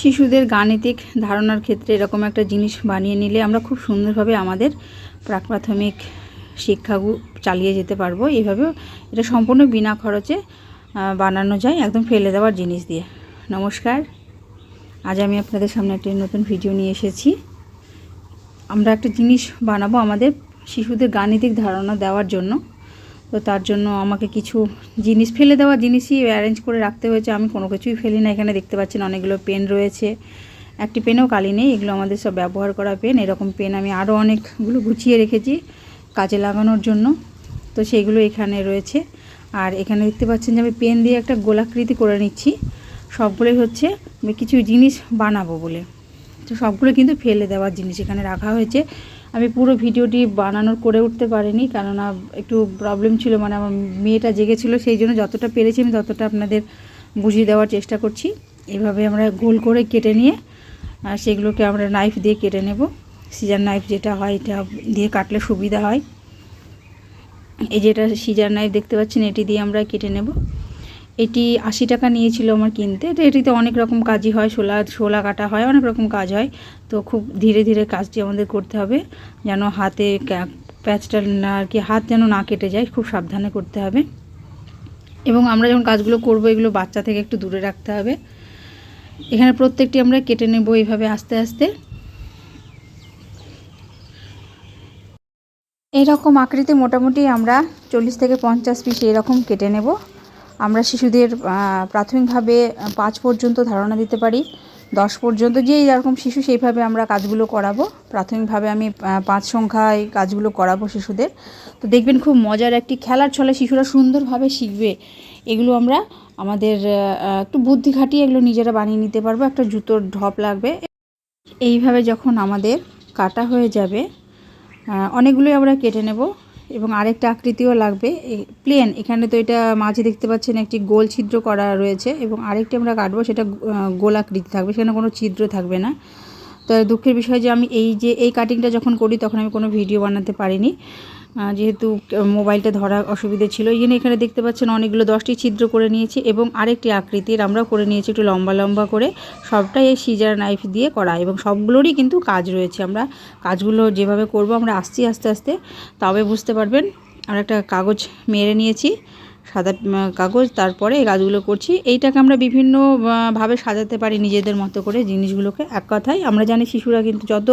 শিশুদের গাণিতিক ধারণার ক্ষেত্রে এরকম একটা জিনিস বানিয়ে নিলে আমরা খুব সুন্দরভাবে আমাদের প্রাক প্রাথমিক শিক্ষা চালিয়ে যেতে পারব। এইভাবে এটা সম্পূর্ণ বিনা খরচে বানানো যায়, একদম ফেলে দেওয়ার জিনিস দিয়ে। নমস্কার। আজ আমি আপনাদের সামনে একটি নতুন ভিডিও নিয়ে এসেছি। আমরা একটা জিনিস বানাবো আমাদের শিশুদের গাণিতিক ধারণা দেওয়ার জন্য। তো তার জন্য আমাকে কিছু জিনিস, ফেলে দেওয়া জিনিসই অ্যারেঞ্জ করে রাখতে হয়েছে। আমি কোনো কিছুই ফেলি না। এখানে দেখতে পাচ্ছেন অনেকগুলো পেন রয়েছে। একটি পেনও কালি নেই। এগুলো আমাদের সব ব্যবহার করা পেন। এরকম পেন আমি আরও অনেকগুলো গুছিয়ে রেখেছি কাজে লাগানোর জন্য। তো সেইগুলো এখানে রয়েছে। আর এখানে দেখতে পাচ্ছেন যে আমি পেন দিয়ে একটা গোলাকৃতি করে নিচ্ছি। সবগুলোই হচ্ছে কিছু জিনিস বানাবো বলে। তো সবগুলো কিন্তু ফেলে দেওয়ার জিনিস এখানে রাখা হয়েছে। আমি পুরো ভিডিওটি বানানোর করে উঠতে পারিনি, কেননা একটু প্রবলেম ছিল মানে আমার মেয়েটা জেগেছিলো, সেই জন্য যতটা পেরেছি আমি ততটা আপনাদের বুঝিয়ে দেওয়ার চেষ্টা করছি। এভাবে আমরা গোল করে কেটে নিয়ে, আর সেগুলোকে আমরা নাইফ দিয়ে কেটে নেব। সিজার নাইফ যেটা হয়, এটা দিয়ে কাটলে সুবিধা হয়। এই যেটা সিজার নাইফ দেখতে পাচ্ছেন, এটি দিয়ে আমরা কেটে নেব। এটি আশি টাকা নিয়েছিল আমার কিনতে। তো এটিতে অনেক রকম কাজই হয়, শোলা শোলা কাটা হয়, অনেক রকম কাজ হয়। তো খুব ধীরে ধীরে কাজটি আমাদের করতে হবে, যেন হাতে প্যাচটা না আর কি, হাত যেন না কেটে যায়, খুব সাবধানে করতে হবে। এবং আমরা যখন কাজগুলো করব, এগুলো বাচ্চা থেকে একটু দূরে রাখতে হবে। এখানে প্রত্যেকটি আমরা কেটে নেব এইভাবে আস্তে আস্তে। এইরকম আকৃতি মোটামুটি আমরা চল্লিশ থেকে পঞ্চাশ পিস এরকম কেটে নেব। আমরা শিশুদের প্রাথমিকভাবে পাঁচ পর্যন্ত ধারণা দিতে পারি। দশ পর্যন্ত যে যেরকম শিশু সেইভাবে আমরা কাজগুলো করাবো। প্রাথমিকভাবে আমি পাঁচ সংখ্যায় কাজগুলো করাবো শিশুদের। তো দেখবেন খুব মজার একটি খেলার ছলে শিশুরা সুন্দরভাবে শিখবে। এগুলো আমরা আমাদের একটু বুদ্ধি খাটিয়ে এগুলো নিজেরা বানিয়ে নিতে পারব। একটা জুতোর ঢপ লাগবে। এইভাবে যখন আমাদের কাটা হয়ে যাবে অনেকগুলোই আমরা কেটে নেব। এবং আরেকটা আকৃতিও লাগবে। প্লেন, এখানে তো এটা মাঝে দেখতে পাচ্ছেন একটি গোল ছিদ্র করা রয়েছে এবং আরেকটি আমরা কাটবো, সেটা গোল আকৃতি থাকবে, সেখানে কোনো ছিদ্র থাকবে না। তো দুঃখের বিষয় যে আমি এই যে, এই কাটিংটা যখন করি, তখন আমি কোনো ভিডিও বানাতে পারিনি। যেহেতু মোবাইলটা ধরা অসুবিধে ছিল, এই জন্য এখানে দেখতে পাচ্ছেন অনেকগুলো দশটি ছিদ্র করে নিয়েছি এবং আরেকটি আকৃতির আমরা করে নিয়েছি একটু লম্বা লম্বা করে। সবটাই এই সিজার নাইফ দিয়ে করা এবং সবগুলোরই কিন্তু কাজ রয়েছে। আমরা কাজগুলো যেভাবে করব, আমরা আসছি আস্তে আস্তে। তবে বুঝতে পারবেন আর একটা কাগজ মেরে নিয়েছি। সাদা কাগজ, তারপরে এই কাজগুলো করছি। এইটাকে আমরা বিভিন্ন ভাবে সাজাতে পারি নিজেদের মতো করে জিনিসগুলোকে। এক কথায় আমরা জানি শিশুরা কিন্তু যত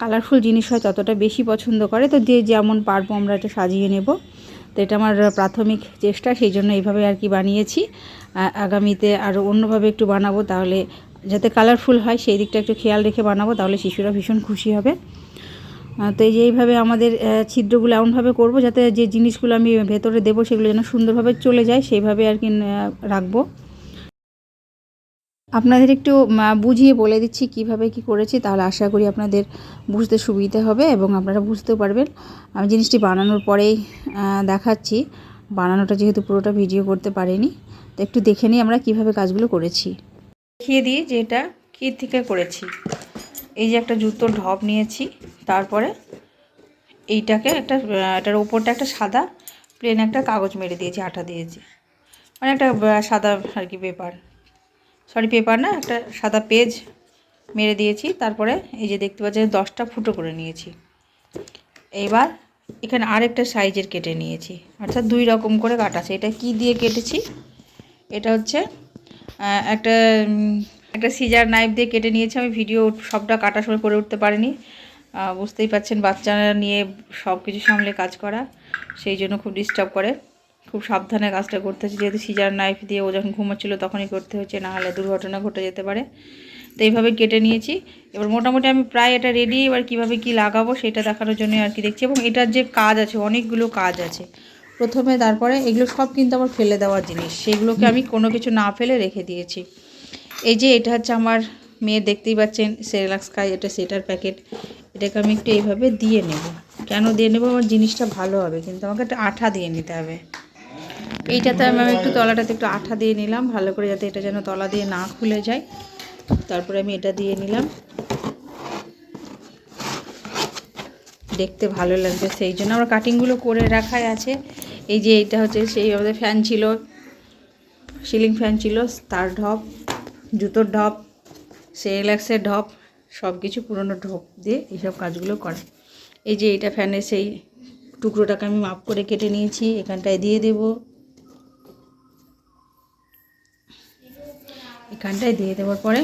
কালারফুল জিনিস হয় ততটা বেশি পছন্দ করে। তো দিয়ে যেমন পারব আমরা এটা সাজিয়ে নেব। তো এটা আমার প্রাথমিক চেষ্টা, সেই জন্য এইভাবে আর কি বানিয়েছি। আগামীতে আরও অন্যভাবে একটু বানাবো, তাহলে যাতে কালারফুল হয়, সেই দিকটা একটু খেয়াল রেখে বানাবো, তাহলে শিশুরা ভীষণ খুশি হবে। তো এই যে এইভাবে আমাদের ছিদ্রগুলো এমনভাবে করব যাতে যে জিনিসগুলো আমি ভেতরে দেবো সেগুলো যেন সুন্দরভাবে চলে যায়, সেইভাবে আর কি রাখব। আপনাদের একটু বুঝিয়ে বলে দিচ্ছি কীভাবে কি করেছি, তাহলে আশা করি আপনাদের বুঝতে সুবিধা হবে এবং আপনারা বুঝতেও পারবেন। আমি জিনিসটি বানানোর পরেই দেখাচ্ছি। বানানোটা যেহেতু পুরোটা ভিডিও করতে পারিনি, তো একটু দেখে নিই আমরা কীভাবে কাজগুলো করেছি। দেখিয়ে দিই যে এটা কী থেকে করেছি। এই যে একটা জুতোর ঢপ নিয়েছি। তারপরে এইটাকে একটা, এটার ওপরটা একটা সাদা প্লেন একটা কাগজ মেরে দিয়েছি, আঠা দিয়েছি। মানে একটা সাদা আর কি পেপার সরি পেপার না, একটা সাদা পেজ মেরে দিয়েছি, তারপরে এই যে দেখতে পাচ্ছেন, দশটা ফুটো করে নিয়েছি। এইবার এখানে আরেকটা সাইজের কেটে নিয়েছি। অর্থাৎ দুই রকম করে কাটাছে এটা কি দিয়ে কেটেছি? এটা হচ্ছে একটা একটা সিজার নাইফ দিয়ে কেটে নিয়েছি। আমি ভিডিও সবটা কাটার সময় করে উঠতে পারিনি। বুঝতেই পাচ্ছেন বাচ্চারা নিয়ে সব কিছু সামলে কাজ করা, সেই জন্য খুব ডিস্টার্ব করে। খুব সাবধানে কাজটা করতে হচ্ছে, যেহেতু সিজার নাইফ দিয়ে ও যখন ঘুমোচ্ছিল তখনই করতে হচ্ছে, না হলে দুর্ঘটনা ঘটে যেতে পারে। তো এইভাবে কেটে নিয়েছি। এবার মোটামুটি আমি প্রায় এটা রেডি এবার কীভাবে কি লাগাবো সেটা দেখানোর জন্য আর কি দেখছি। এবং এটার যে কাজ আছে, অনেকগুলো কাজ আছে। প্রথমে তারপরে এগুলো সব কিন্তু আমার ফেলে দেওয়ার জিনিস। সেগুলোকে আমি কোনো কিছু না ফেলে রেখে দিয়েছি। এই যে এটা হচ্ছে আমার মেয়ে, দেখতেই পাচ্ছেন সেরেলাক্স খাই এটা সেটার প্যাকেট এটাকে আমি একটু এইভাবে দিয়ে নেব। কেন দিয়ে নেব? আমার জিনিসটা ভালো হবে, কিন্তু আমাকে একটা আঠা দিয়ে নিতে হবে। এইটাতে আমি একটু তলাটাতে একটু আঠা দিয়ে নিলাম, ভালো করে যাতে এটা যেন তলা দিয়ে না খুলে যায়। তারপরে আমি এটা দিয়ে নিলাম। দেখতে ভালো লাগবে সেই জন্য। আমার কাটিংগুলো করে রাখাই আছে। এই যে এইটা হচ্ছে সেই আমাদের ফ্যান ছিল। সিলিং ফ্যান ছিল, তার ঢপ, জুতোর ঢপ সেরিল্যাক্সের ঢপ। সব কিছু পুরনো ঢপ দিয়ে এইসব কাজগুলো করা। এই যে এটা ফ্যানের সেই টুকরোটাকে আমি মাপ করে কেটে নিয়েছি, এখানটায় দিয়ে দেব। এখানটায় দিয়ে দেওয়ার পরে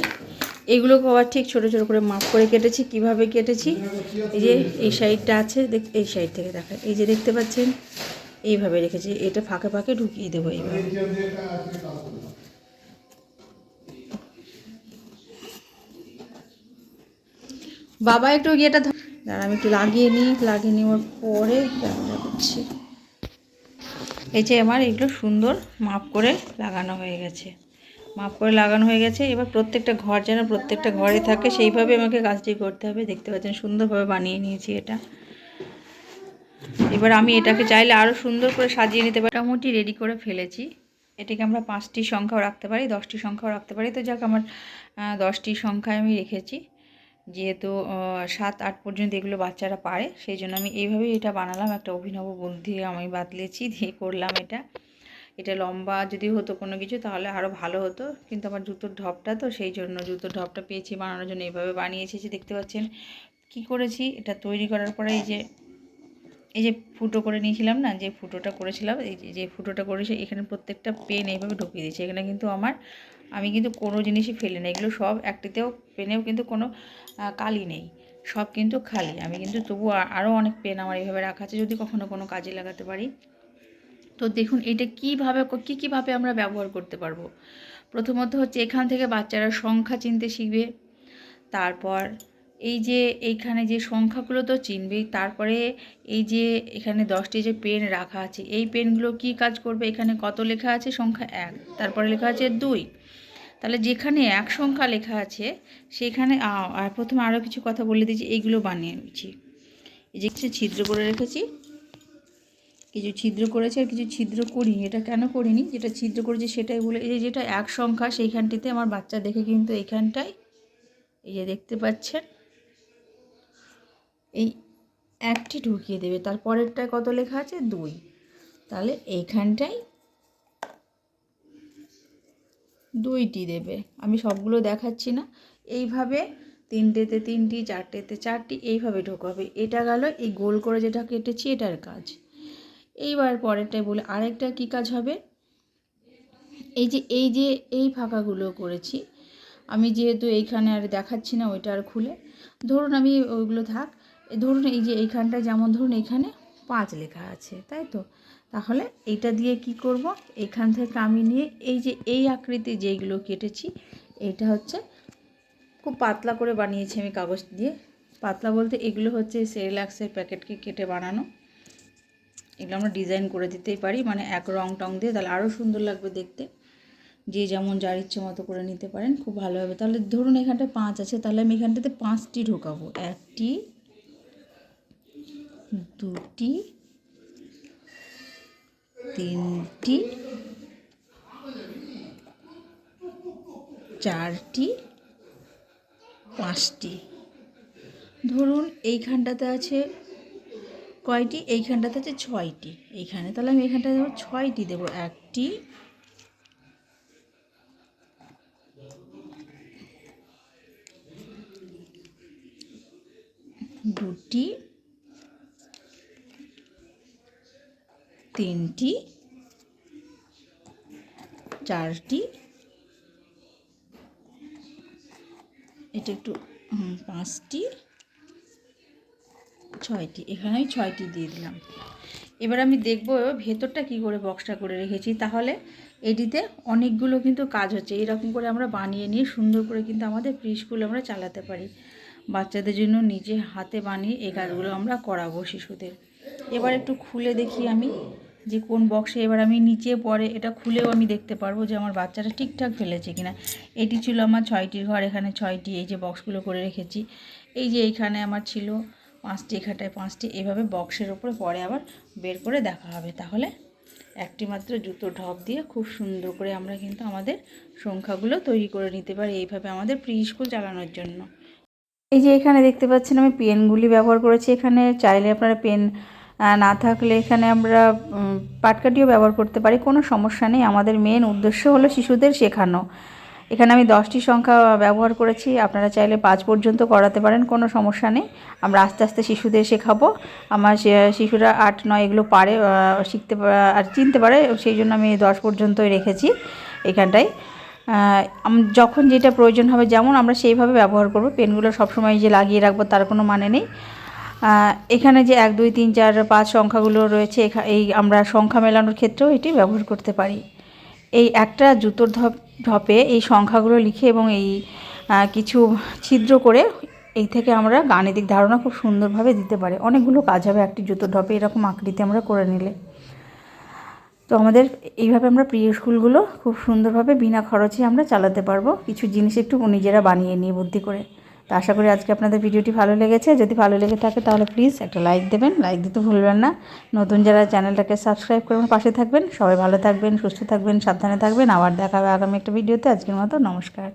এগুলোকে আবার ঠিক ছোটো ছোটো করে মাপ করে কেটেছি। কীভাবে কেটেছি? এই যে এই সাইডটা আছে, দেখ এই সাইড থেকে দেখা এই যে দেখতে পাচ্ছেন, এইভাবে রেখেছি। এটা ফাঁকে ফাঁকে ঢুকিয়ে দেবো এইভাবে। বাবা একটু ইয়েটা দাঁড়া, আমি একটু লাগিয়ে নিই, লাগিয়ে নেওয়ার পরে ক্যামেরা করছি। এই যে আমার এগুলো সুন্দর মাপ করে লাগানো হয়ে গেছে। মাপ করে লাগানো হয়ে গেছে, এবার প্রত্যেকটা ঘর যেন প্রত্যেকটা ঘরে থাকে, সেইভাবে আমাকে কাজটি করতে হবে। দেখতে পাচ্ছেন, সুন্দরভাবে বানিয়ে নিয়েছি এটা। এবার আমি এটাকে চাইলে আরও সুন্দর করে সাজিয়ে নিতে পারি। মোটামুটি রেডি করে ফেলেছি। এটাকে আমরা পাঁচটি সংখ্যাও রাখতে পারি, দশটি সংখ্যাও রাখতে পারি। তো যাক, আমার দশটি সংখ্যায় আমি রেখেছি। যেহেতু সাত, আট পর্যন্ত এগুলো বাচ্চারা পারে, সেই জন্য আমি এইভাবেই এটা বানালাম। একটা অভিনব বুদ্ধি আমি বাতলেছি দিয়ে করলাম এটা। এটা লম্বা যদি হতো কোনো কিছু, তাহলে আরও ভালো হতো। কিন্তু আমার জুতোর ঢপটা তো, সেই জন্য জুতোর ঢপটা পেয়েছি বানানোর জন্য। এইভাবে বানিয়েছি যে দেখতে পাচ্ছেন, কি করেছি? এটা তৈরি করার পরে এই যে এই যে ফুটো করে নিয়েছিলাম না, যে ফুটোটা করেছিলাম, এই যে- ফুটোটা করেছি, এখানে প্রত্যেকটা পেন এইভাবে ঢুকিয়ে দিয়েছি। এখানে কিন্তু আমার, আমি কিন্তু কোনো জিনিসই ফেলি না, এগুলো সব একটিতেও পেনেও কিন্তু কোনো কালি নেই, সব কিন্তু খালি। আমি কিন্তু তবু আরও অনেক পেন আমার এইভাবে রাখা আছে, যদি কখনো কোনো কাজে লাগাতে পারি। তো দেখুন, এটা কীভাবে, কী কীভাবে আমরা ব্যবহার করতে পারব? প্রথমত হচ্ছে এখান থেকে বাচ্চারা সংখ্যা চিনতে শিখবে, তারপর এই যে এইখানে যে সংখ্যাগুলো তো চিনবেই তারপরে এই যে এখানে দশটি যে পেন রাখা আছে, এই পেনগুলো কি কাজ করবে? এখানে কত লেখা আছে? সংখ্যা এক। তারপরে লেখা আছে দুই। তাহলে যেখানে এক সংখ্যা লেখা আছে, সেখানে আর প্রথমে আরও কিছু কথা বলে দিয়েছি এইগুলো বানিয়ে নিচ্ছি। এই যে কিছু ছিদ্র করে রেখেছি। কিছু ছিদ্র করেছে আর কিছু ছিদ্র করিনি। এটা কেন করিনি? যেটা ছিদ্র করেছি সেটাই বলে, এই যে যেটা এক সংখ্যা, সেইখানটিতে আমার বাচ্চা দেখে কিন্তু এইখানটায় এই যে দেখতে পাচ্ছেন এই একটি ঢুকিয়ে দেবে। তার পরেরটায় কত লেখা আছে? দুই। তাহলে এইখানটায় দুইটি দেবে। আমি সবগুলো দেখাচ্ছি না। এইভাবে তিনটেতে তিনটি, চারটেতে চারটি, এইভাবে ঢোকাবে। এটা গেল এই গোল করে যেটা কেটেছি, এটার কাজ। এইবার পরেরটায় বলে, আরেকটা কি কাজ হবে? এই যে এই যে, এই ফাঁকাগুলো করেছি। আমি যেহেতু এইখানে আর দেখাচ্ছি না, ওইটা আর খুলে। ধরুন আমি ওইগুলো থাক ধরুন এই যে এইখানটায় যেমন ধরুন এখানে পাঁচ লেখা আছে, তাই তো? তাহলে এইটা দিয়ে কি করব? এখান থেকে আমি নিয়ে এই যে এই আকৃতি যেইগুলো কেটেছি এইটা হচ্ছে খুব পাতলা করে বানিয়েছি আমি কাগজ দিয়ে। পাতলা বলতে এগুলো হচ্ছে সেরিলাক্সের প্যাকেটকে কেটে বানানো। এগুলো আমরা ডিজাইন করে দিতেই পারি মানে এক রং টং দিয়ে, তাহলে আরও সুন্দর লাগবে দেখতে। যে যেমন যার ইচ্ছে মতো করে নিতে পারেন, খুব ভালো হবে। তাহলে ধরুন এখানটায় পাঁচ আছে, তাহলে আমি এখানটাতে পাঁচটি ঢোকাবো। একটি দুটি, তিনটি, চারটি, পাঁচটি। ধরুন এইখানটাতে আছে কয়টি? এইখানটাতে আছে ছয়টি। এইখানে তাহলে আমি এইখানটাতে দেবো ছয়টি দেবো। একটি, দুটি তিনটি, চারটি। এটা একটু পাঁচটি, ছয়টি। এখানে আমি ছয়টি দিয়ে দিলাম। এবার আমি দেখব ভেতরটা কি করে বক্সটা করে রেখেছি। তাহলে এটিতে অনেকগুলো কিন্তু কাজ হচ্ছে। এরকম করে আমরা বানিয়ে নিয়ে সুন্দর করে কিন্তু আমাদের প্রি স্কুল আমরা চালাতে পারি। বাচ্চাদের জন্য নিজে হাতে বানিয়ে এই কাজগুলো আমরা করাবো শিশুদের। এবার একটু খুলে দেখি আমি। যে কোন বক্সে এবার আমি নিচে পরে এটা খুলেও আমি দেখতে পারব যে আমার বাচ্চাটা ঠিকঠাক ফেলেছে কিনা। এটি ছিল আমার ছয়টির ঘর, এখানে ছয়টি এই যে বক্সগুলো করে রেখেছি। এই যে এইখানে আমার ছিল পাঁচটি এখানটায় পাঁচটি, এভাবে বক্সের ওপরে পরে আবার বের করে দেখা হবে। তাহলে একটি মাত্র জুতো ঢপ দিয়ে খুব সুন্দর করে আমরা কিন্তু আমাদের সংখ্যাগুলো তৈরি করে নিতে পারি এইভাবে আমাদের প্রি স্কুল চালানোর জন্য। এই যে এখানে দেখতে পাচ্ছেন আমি পেনগুলি ব্যবহার করেছি। এখানে চাইলে আপনারা পেন না থাকলে এখানে আমরা উম, পাটকাঠিও ব্যবহার করতে পারি কোনো সমস্যা নেই। আমাদের মেন উদ্দেশ্য হলো শিশুদের শেখানো। এখানে আমি দশটি সংখ্যা ব্যবহার করেছি আপনারা চাইলে পাঁচ পর্যন্ত করাতে পারেন কোনো সমস্যা নেই। আমরা আস্তে আস্তে শিশুদের শেখাবো। আমার শিশুরা আট নয় এগুলো পারে শিখতে আর চিনতে পারে সেই জন্য আমি দশ পর্যন্তই রেখেছি এখানটায়। যখন যেটা প্রয়োজন হবে যেমন আমরা সেইভাবে ব্যবহার করব। পেনগুলো সবসময় যে লাগিয়ে রাখব তার কোনো মানে নেই। এখানে যে এক, দুই, তিন, চার, পাঁচ সংখ্যাগুলো রয়েছে এই আমরা সংখ্যা মেলানোর ক্ষেত্রেও এটি ব্যবহার করতে পারি। এই একটা জুতোর ধপ, ঢপে এই সংখ্যাগুলো লিখে এবং এই কিছু ছিদ্র করে এই থেকে আমরা গাণিতিক ধারণা খুব সুন্দরভাবে দিতে পারি। অনেকগুলো কাজ হবে একটি জুতোর ঢপে এরকম আকৃতি আমরা করে নিলে। তো আমাদের এইভাবে আমরা প্রিয় স্কুলগুলো খুব সুন্দরভাবে বিনা খরচে আমরা চালাতে পারব। কিছু জিনিস একটু নিজেরা বানিয়ে নিয়ে বুদ্ধি করে। তো আশা করি আজকে আপনাদের ভিডিওটি ভালো লেগেছে। যদি ভালো লেগে থাকে তাহলে প্লিজ একটা লাইক দেবেন। লাইক দিতে ভুলবেন না। নতুন যারা চ্যানেলটাকে সাবস্ক্রাইব করবেন পাশে থাকবেন, সবাই ভালো থাকবেন, সুস্থ থাকবেন, সাবধানে থাকবেন। আবার দেখা হবে আগামী একটা ভিডিওতে। আজকের মতো নমস্কার।